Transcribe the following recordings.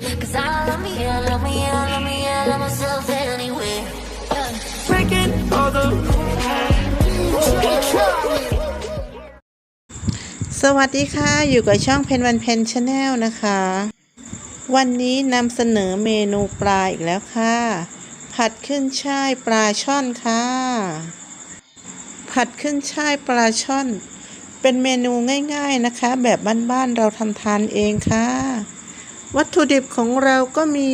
Cause I love me, I love me, I love me, I love myself anyway. Yeah. breaking all the สวัสดีค่ะ อยู่กับช่องเพนวันเพนชาแนลนะคะ วันนี้นำเสนอเมนูปลาอีกแล้วค่ะ ผัดขึ้นช่ายปลาช่อนค่ะ ผัดขึ้นช่ายปลาช่อน เป็นเมนูง่ายๆนะคะ แบบบ้านๆเราทำทานเองค่ะ วัตถุดิบของเราก็มี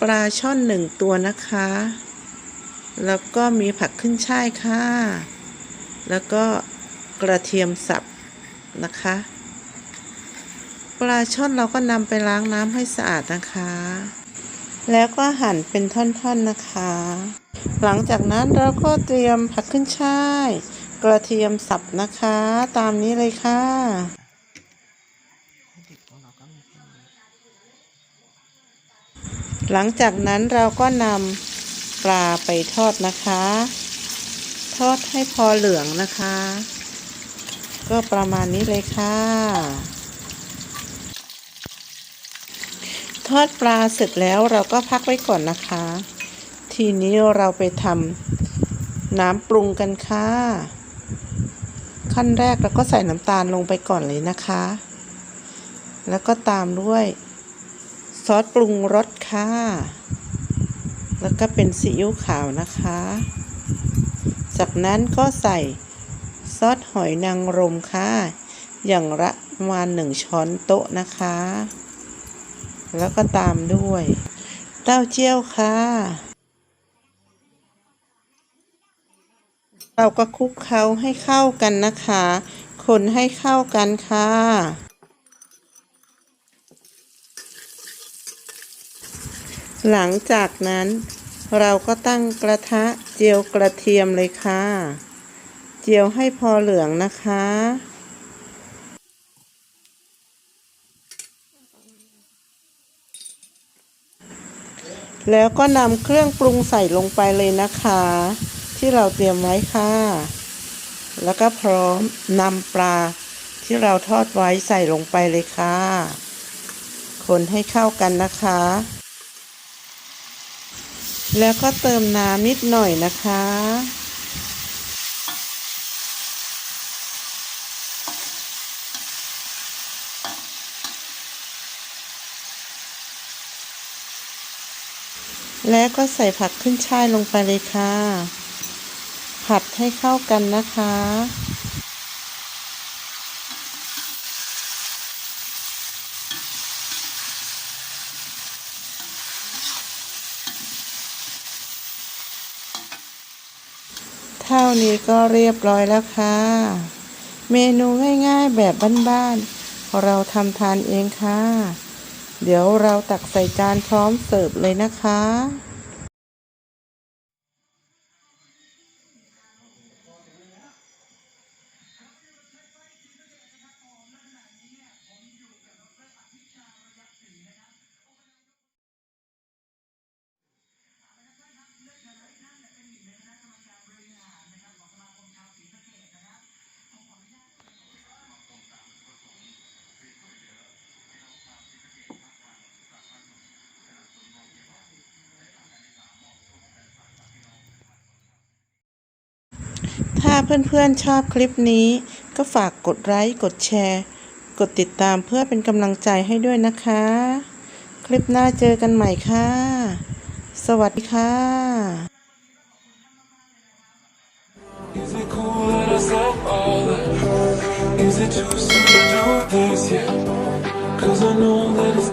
ปลาช่อนหนึ่งตัวนะคะ แล้วก็มีผักขึ้นช่ายค่ะ แล้วก็กระเทียมสับนะคะ ปลาช่อนเราก็นำไปล้างน้ำให้สะอาดนะคะ แล้วก็หั่นเป็นท่อนๆนะคะ หลังจากนั้นเราก็เตรียมผักขึ้นช่าย กระเทียมสับนะคะ ตามนี้เลยค่ะ หลังจากนั้นเราก็นำปลาไปทอดนะคะ ทอดให้พอเหลืองนะคะ ก็ประมาณนี้เลยค่ะ ทอดปลาเสร็จแล้วเราก็พักไว้ก่อนนะคะ ทีนี้เราไปทำน้ำปรุงกันค่ะ ขั้นแรกเราก็ใส่น้ำตาลลงไปก่อนเลยนะคะ แล้วก็ตามด้วย ซอสปรุงรสค่ะ แล้วก็เป็นซีอิ๊วขาวนะคะ จากนั้นก็ใส่ซอสหอยนางรมค่ะ อย่างละประมาณหนึ่งช้อนโต๊ะนะคะ แล้วก็ตามด้วย เต้าเจี้ยวค่ะ เราก็คลุกเคล้าให้เข้ากันนะคะ คนให้เข้ากันค่ะ หลังจากนั้นเราก็ตั้งกระทะเจียวกระเทียมเลยค่ะ เจียวให้พอเหลืองนะคะ แล้วก็นำเครื่องปรุงใส่ลงไปเลยนะคะ ที่เราเตรียมไว้ค่ะ แล้วก็พร้อมนำปลาที่เราทอดไว้ใส่ลงไปเลยค่ะ คนให้เข้ากันนะคะ แล้วก็เติมน้ำนิดหน่อยนะคะ แล้วก็ใส่ผักขึ้นช่ายลงไปเลยค่ะ ผัดให้เข้ากันนะคะ เท่านี้ก็เรียบร้อยแล้วค่ะ เมนูง่ายๆแบบบ้านๆเราทำทานเองค่ะ เดี๋ยวเราตักใส่จานพร้อมเสิร์ฟเลยนะคะ ถ้าเพื่อนๆชอบคลิปนี้ ก็ฝากกดไลค์ กดแชร์ กดติดตามเพื่อเป็นกำลังใจให้ด้วยนะคะ คลิปหน้าเจอกันใหม่ค่ะ สวัสดีค่ะ Is it cool that I said all that? Is it too soon to do this yet? Cause I know that it's